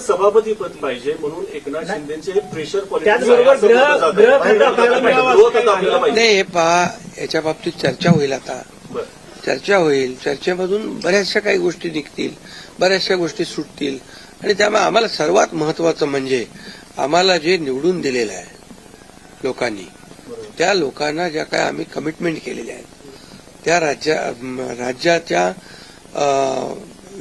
सभापती पद पाहिजे म्हणून एकनाथ शिंदेचे हे प्रेशर. नाही हे पहा याच्या बाबतीत चर्चा होईल आता बरं चर्चा होईल चर्चेमधून बऱ्याचशा काही गोष्टी निघतील बऱ्याचशा गोष्टी सुटतील आणि त्यामुळे आम्हाला सर्वात महत्वाचं म्हणजे आम्हाला जे निवडून दिलेलं आहे लोकांनी त्या लोकांना ज्या काय आम्ही कमिटमेंट केलेल्या आहेत त्या राज्या राज्याच्या अ,